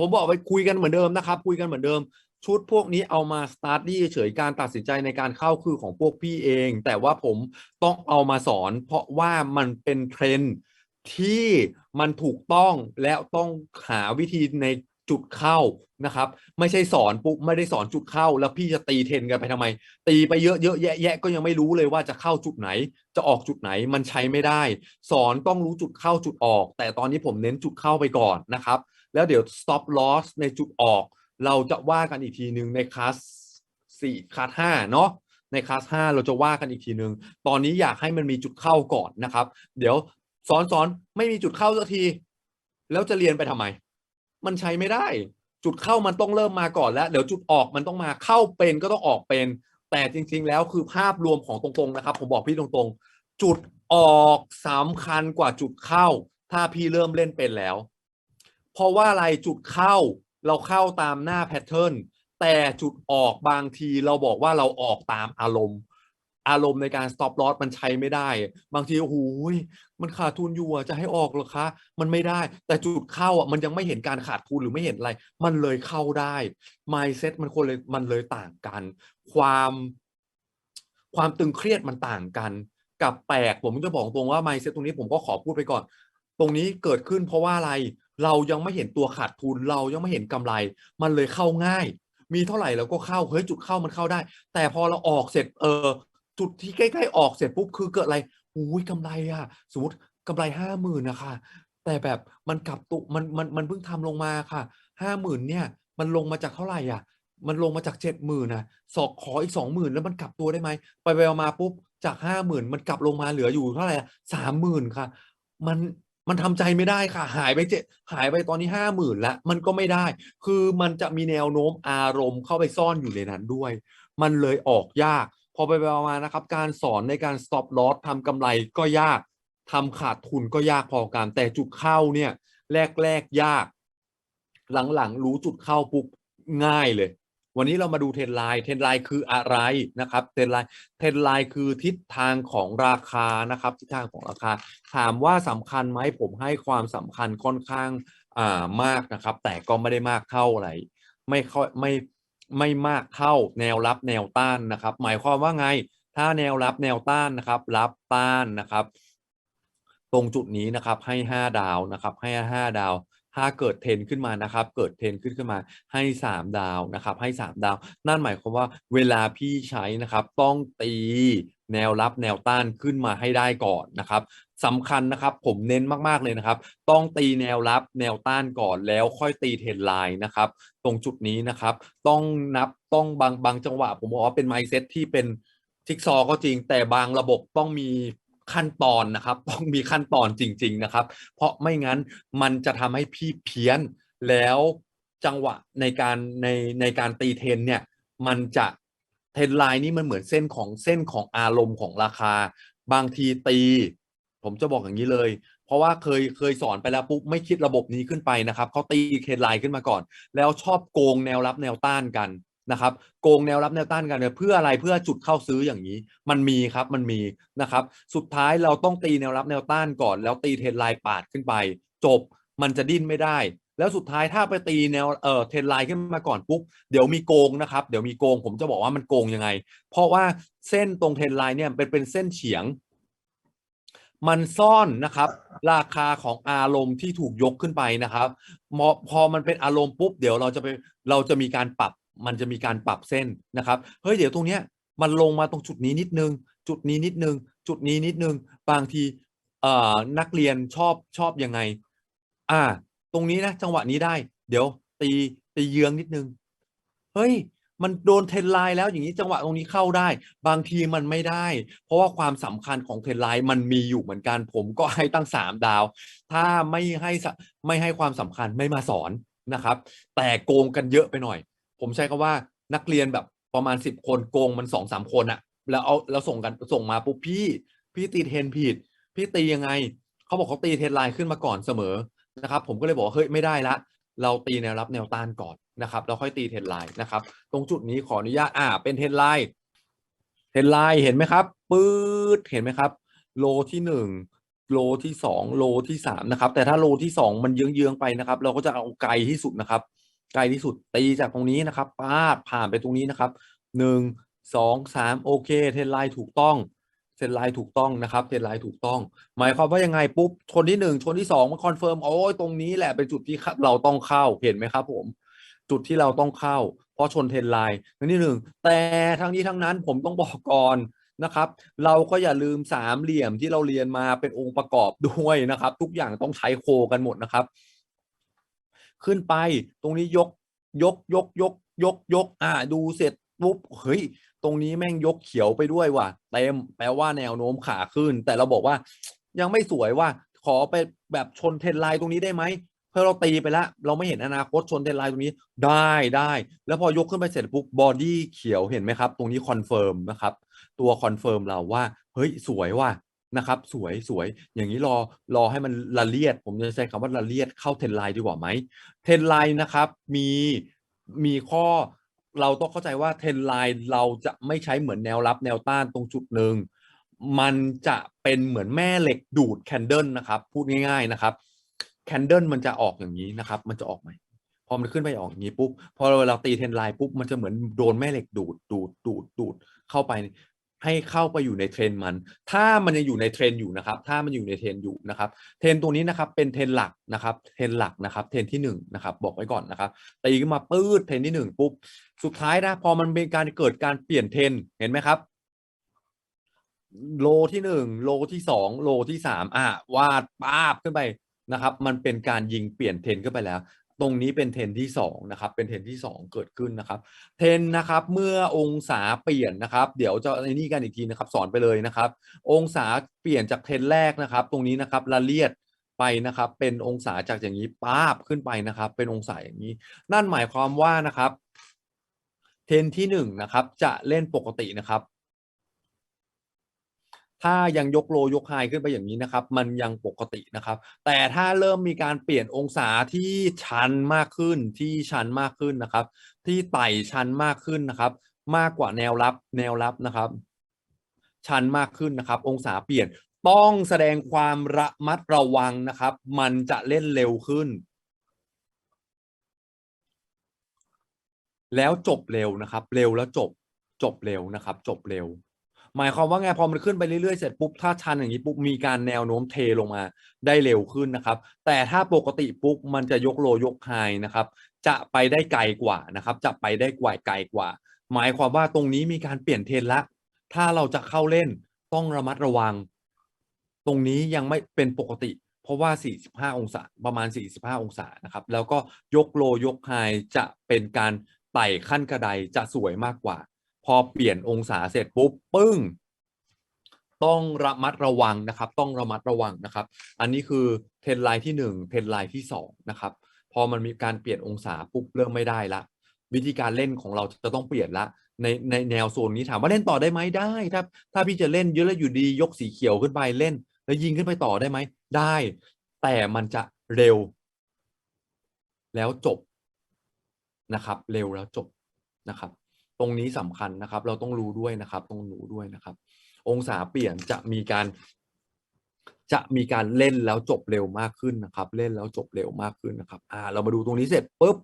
ผมบอกไปคุยกันเหมือนเดิมนะครับ คุยกันเหมือนเดิม ชุดพวกนี้เอามาสตาร์ทดี้เฉยๆการตัดสินใจในการเข้าคือของพวกพี่เอง แต่ว่าผมต้องเอามาสอน เพราะว่ามันเป็นเทรนด์ที่มันถูกต้องและต้องหาวิธีในจุดเข้านะครับ ไม่ใช่สอนปุ๊บไม่ได้สอนจุดเข้า แล้วพี่จะตีเทรนกันไปทำไม ตีไปเยอะเยอะแยะแยะก็ยังไม่รู้เลยว่าจะเข้าจุดไหน จะออกจุดไหนมันใช้ไม่ได้ สอนต้องรู้จุดเข้าจุดออก แต่ตอนนี้ผมเน้นจุดเข้าไปก่อนนะครับ แล้วเดี๋ยว stop loss ในจุดออก เราจะว่ากันอีกทีหนึ่งในคลาสสี่คลาสห้าเนาะในคลาสห้าเราจะว่ากันอีกทีหนึ่งตอนนี้อยากให้มันมีจุดเข้าก่อนนะครับ เดี๋ยวสอนสอนไม่มีจุดเข้าสักที แล้วจะเรียนไปทำไม มันใช้ไม่ได้ จุดเข้ามันต้องเริ่มมาก่อนแล้ว เดี๋ยวจุดออกมันต้องมาเข้าเป็นก็ต้องออกเป็น แต่จริง ๆ แล้วคือภาพรวมของตรงๆนะครับ ผมบอกพี่ตรงๆ จุดออกสำคัญกว่าจุดเข้า ถ้าพี่เริ่มเล่นเป็นแล้ว ราะว่าอะไรจุดเข้าเราเข้าตามหน้าแพทเทิร์นแต่จุดออกบางทีเราบอกว่าเราออกตามอารมณ์ อารมณ์ในการ stop loss มันใช้ไม่ได้ บางทีโอ้โหมันขาดทุนอยู่จะให้ออกหรอคะ มันไม่ได้ แต่จุดเข้าอะมันยังไม่เห็นการขาดทุนหรือไม่เห็นอะไร มันเลยเข้าได้ mindset มันคนเลยมันเลยต่างกัน ความความตึงเครียดมันต่างกัน กับแปลกผมจะบอกตรงว่า mindset ตรงนี้ผมก็ขอพูดไปก่อน ตรงนี้เกิดขึ้นเพราะว่าอะไร เรายังไม่เห็นตัวขาดทุนเรายังไม่เห็นกำไร มันเลยเข้าง่าย มีเท่าไหร่เราก็เข้าเฮ้ยจุดเข้ามันเข้าได้ แต่พอเราออกเสร็จเออจุดที่ใกล้ๆออกเสร็จปุ๊บคือเกิดอะไรอุ้ยกำไรอะสมมติกำไรห้าหมื่นนะคะแต่แบบมันกลับตุมันมันมันเพิ่งทำลงมาค่ะห้าหมื่นเนี่ย มันลงมาจากเท่าไหร่อะ มันลงมาจากเจ็ดหมื่นนะสอกขออีกสองหมื่นแล้วมันกลับตัวได้ไหมไปไปมาปุ๊บจากห้าหมื่นมันกลับลงมาเหลืออยู่เท่าไหร่สามหมื่นค่ะ มัน มันทำใจไม่ได้ค่ะ หายไปเจ็ดหายไปตอนนี้ห้าหมื่นล้วมันก็ไม่ได้ คือมันจะมีแนวโน้มอารมณ์เข้าไปซ่อนอยู่ในนั้นด้วย มันเลยออกยาก พอไปไปมาๆนะครับ การสอนในการ stop loss ทำกำไรก็ยากทำขาดทุนก็ยากพอกันแต่จุดเข้าเนี่ย แรกๆยาก หลังๆ รู้จุดเข้าปุ๊บง่ายเลย วันนี้เรามาดูเทรนไลน์เทรนไลน์คืออะไรนะครับเทรนไลน์เทรนไลน์คือทิศทางของราคานะครับทิศทางของราคา ถามว่าสำคัญไหมผมให้ความสำคัญค่อนข้างอ่ามากนะครับ แต่ก็ไม่ได้มากเท่าไหร่ไม่ค่อยไม่ไม่มากเท่าแนวรับแนวต้านนะครับ หมายความว่าไงถ้าแนวรับแนวต้านนะครับ รับต้านนะครับ ตรงจุดนี้นะครับให้ห้าดาวนะครับ ให้ห้าดาว ถ้าเกิดเทรนขึ้นมานะครับ เกิดเทรนขึ้นขึ้นมาให้สามดาวนะครับ ให้สามดาว นั่นหมายความว่าเวลาพี่ใช้นะครับ ต้องตีแนวรับแนวต้านขึ้นมาให้ได้ก่อนนะครับสำคัญนะครับผมเน้นมากๆเลยนะครับ ต้องตีแนวรับแนวต้านก่อนแล้วค่อยตีเทรนไลน์นะครับ ตรงจุดนี้นะครับ ต้องนับต้องบางบางจังหวะ ผมบอกว่าเป็นไมเซ็ตที่เป็นทิกซอว์ก็จริงแต่บางระบบต้องมี ขั้นตอนนะครับ ต้องมีขั้นตอนจริง ๆนะครับ เพราะไม่งั้นมันจะทำให้พี่เพี้ยนแล้วจังหวะในการในในการตีเทนเนี่ยมันจะเทนไลน์นี่มันเหมือนเส้นของเส้นของอารมณ์ของราคา บางทีตี ผมจะบอกอย่างนี้เลย เพราะว่าเคยเคยสอนไปแล้วปุ๊บไม่คิดระบบนี้ขึ้นไปนะครับเขาตีเทนไลน์ขึ้นมาก่อน แล้วชอบโกงแนวรับแนวต้านกัน นะครับโกงแนวรับแนวต้านกันเนี่ยเพื่ออะไรเพื่อจุดเข้าซื้ออย่างนี้ มันมีครับมันมีนะครับ สุดท้ายเราต้องตีแนวรับแนวต้านก่อน แล้วตีเทรนไลน์ปาดขึ้นไป จบมันจะดิ้นไม่ได้ แล้วสุดท้ายถ้าไปตีแนวเอ่อเทรนไลน์ขึ้นมาก่อนปุ๊บเดี๋ยวมีโกงนะครับ เดี๋ยวมีโกงผมจะบอกว่ามันโกงยังไง เพราะว่าเส้นตรงเทรนไลน์เนี่ยเป็นเป็นเส้นเฉียง มันซ่อนนะครับ ราคาของอารมณ์ที่ถูกยกขึ้นไปนะครับพอพอมันเป็นอารมณ์ปุ๊บเดี๋ยวเราจะไปเราจะมีการปรับ มันจะมีการปรับเส้นนะครับเฮ้ยเดี๋ยวตรงเนี้ยมันลงมาตรงจุดนี้นิดนึง จุดนี้นิดนึง จุดนี้นิดนึง บางทีเอ่อนักเรียนชอบชอบยังไง อ่า ตรงนี้นะจังหวะนี้ได้ เดี๋ยวตีตีเยืองนิดนึง เฮ้ย มันโดนเทรนไลน์แล้วอย่างนี้จังหวะตรงนี้เข้าได้ บางทีมันไม่ได้ เพราะว่าความสำคัญของเทรนไลน์มันมีอยู่เหมือนกัน ผมก็ให้ตั้งสามดาว ถ้าไม่ให้ไม่ให้ความสำคัญไม่มาสอนนะครับ แต่โกงกันเยอะไปหน่อย ผมใช้คำว่านักเรียนแบบประมาณสิบคนโกงมันสองสามคนอะแล้วเอาแล้วส่งกันส่งมาปุ๊บพี่ พี่ตีเทนผิด พี่ตียังไง เขาบอกเขาตีเทนไลน์ขึ้นมาก่อนเสมอนะครับ ผมก็เลยบอกเฮ้ยไม่ได้ละ เราตีแนวรับแนวต้านก่อนนะครับแล้วค่อยตีเทนไลน์นะครับ ตรงจุดนี้ขออนุญาตอ่า เป็นเทนไลน์เทนไลน์เห็นไหมครับปื๊ดเห็นไหมครับ โลที่หนึ่งโลที่สองโลที่สามนะครับ แต่ถ้าโลที่สองมันเยื้องๆไปนะครับ เราก็จะเอาไกลที่สุดนะครับ ไกลที่สุดตีจากตรงนี้นะครับปาดผ่านไปตรงนี้นะครับหนึ่งสองสามโอเค เทนไลน์ถูกต้องเทนไลน์ถูกต้องนะครับเทนไลน์ถูกต้อง หมายความว่ายังไงปุ๊บชนที่หนึ่งชนที่สองมันคอนเฟิร์มโอ้ยตรงนี้แหละเป็นจุดที่เราต้องเข้าเห็นไหมครับผม จุดที่เราต้องเข้า เพราะชนเทนไลน์นั่นที่หนึ่งแต่ทั้งนี้ทั้งนั้นผมต้องบอกก่อนนะครับ เราก็อย่าลืมสามเหลี่ยมที่เราเรียนมาเป็นองค์ประกอบด้วยนะครับ ทุกอย่างต้องใช้โคกันหมดนะครับ ขึ้นไป ตรงนี้ยกยกยกยกยกยกอ่าดูเสร็จปุ๊บเฮ้ย ตรงนี้แม่งยกเขียวไปด้วยว่ะเต็มแปลว่าแนวโน้มขาขึ้น แต่เราบอกว่า ยังไม่สวยว่าขอไปแบบชนเทนไลน์ตรงนี้ได้ไหมเพื่อเราตีไปแล้ว เราไม่เห็นอนาคตชนเทนไลน์ตรงนี้ได้ได้ แล้วพอยกขึ้นไปเสร็จปุ๊บบอดี้เขียวเห็นไหมครับ ตรงนี้คอนเฟิร์มนะครับ ตัวคอนเฟิร์มเราว่า เฮ้ยสวยว่ะ นะครับ สวยสวยอย่างนี้รอรอให้มันละเลียด ผมจะใช้คำว่าละเลียดเข้าเทรนไลน์ดีกว่าไหมเทรนไลน์นะครับมีมีข้อเราต้องเข้าใจว่าเทรนไลน์เราจะไม่ใช้เหมือนแนวรับแนวต้านตรงจุดหนึ่งมันจะเป็นเหมือนแม่เหล็กดูดแคนเดิลนะครับพูดง่าย ๆนะครับแคนเดิลมันจะออกอย่างนี้นะครับ มันจะออกไหมพอมันขึ้นไปออกอย่างนี้ปุ๊บพอเวลาตีเทรนไลน์ปุ๊บมันจะเหมือนโดนแม่เหล็กดูดดูดดูดดูดเข้าไป ให้เข้าไปอยู่ในเทรนมัน ถ้ามันยังอยู่ในเทรนอยู่นะครับ ถ้ามันอยู่ในเทรนอยู่นะครับ เทรนตัวนี้นะครับเป็นเทรนหลักนะครับ เทรนหลักนะครับ เทรนที่หนึ่งนะครับ บอกไว้ก่อนนะครับ ตีขึ้นมาปื้ดเทรนที่หนึ่งปุ๊บ สุดท้ายนะ พอมันเป็นการเกิดการเปลี่ยนเทรน เห็นไหมครับ โลที่หนึ่งโลที่สองโลที่สามอะวาดป้าบขึ้นไปนะครับ มันเป็นการยิงเปลี่ยนเทรนขึ้นไปแล้ว ตรงนี้เป็นเทรนที่สองนะครับเป็นเทรนที่สองเกิดขึ้นนะครับเทรนนะครับเมื่อองศาเปลี่ยนนะครับ เดี๋ยวจะในนี่กันอีกทีนะครับสอนไปเลยนะครับ องศาเปลี่ยนจากเทรนแรกนะครับ ตรงนี้นะครับละเลียดไปนะครับ เป็นองศาจากอย่างนี้ป้าบขึ้นไปนะครับ เป็นองศาอย่างนี้ นั่นหมายความว่านะครับเทรนที่หนึ่งนะครับจะเล่นปกตินะครับ ถ้ายังยกโลยกไฮขึ้นไปอย่างนี้นะครับ มันยังปกตินะครับ แต่ถ้าเริ่มมีการเปลี่ยนองศาที่ชันมากขึ้นที่ชันมากขึ้นนะครับ ที่ไต่ชันมากขึ้นนะครับ มากกว่าแนวรับแนวรับนะครับ ชันมากขึ้นนะครับ องศาเปลี่ยนต้องแสดงความระมัดระวังนะครับ มันจะเล่นเร็วขึ้น แล้วจบเร็วนะครับ เร็วแล้วจบจบเร็วนะครับ จบเร็ว หมายความว่าไงพอมันขึ้นไปเรื่อยๆเสร็จปุ๊บถ้าชันอย่างนี้ปุ๊บมีการแนวโน้มเทลงมาได้เร็วขึ้นนะครับ แต่ถ้าปกติปุ๊บมันจะยกโลยกไฮนะครับ จะไปได้ไกลกว่านะครับ จะไปได้กว่าไกลกว่า หมายความว่าตรงนี้มีการเปลี่ยนเทรนละถ้าเราจะเข้าเล่นต้องระมัดระวัง ตรงนี้ยังไม่เป็นปกติ เพราะว่า 45 องศาประมาณ 45 องศานะครับ แล้วก็ยกโลยกไฮจะเป็นการไต่ขั้นกระไดจะสวยมากกว่า พอเปลี่ยนองศาเสร็จปุ๊บปึ้ง ต้องระมัดระวังนะครับ ต้องระมัดระวังนะครับ อันนี้คือเทรนไลน์ที่หนึ่งเทรนไลน์ที่สองนะครับพอมันมีการเปลี่ยนองศาปุ๊บเริ่มไม่ได้ละ วิธีการเล่นของเราจะต้องเปลี่ยนละในในแนวโซนนี้ถามว่าเล่นต่อได้ไหมได้ถ้าถ้าพี่จะเล่นเยอะแล้วอยู่ดียกสีเขียวขึ้นไปเล่น แล้วยิงขึ้นไปต่อได้ไหมได้ แต่มันจะเร็ว แล้วจบนะครับ เร็วแล้วจบนะครับ ตรงนี้สำคัญนะครับ เราต้องรู้ด้วยนะครับ ต้องรู้ด้วยนะครับ องศาเปลี่ยนจะมีการ จะมีการเล่นแล้วจบเร็วมากขึ้นนะครับ เล่นแล้วจบเร็วมากขึ้นนะครับ อ่า เรามาดูตรงนี้เสร็จปุ๊บ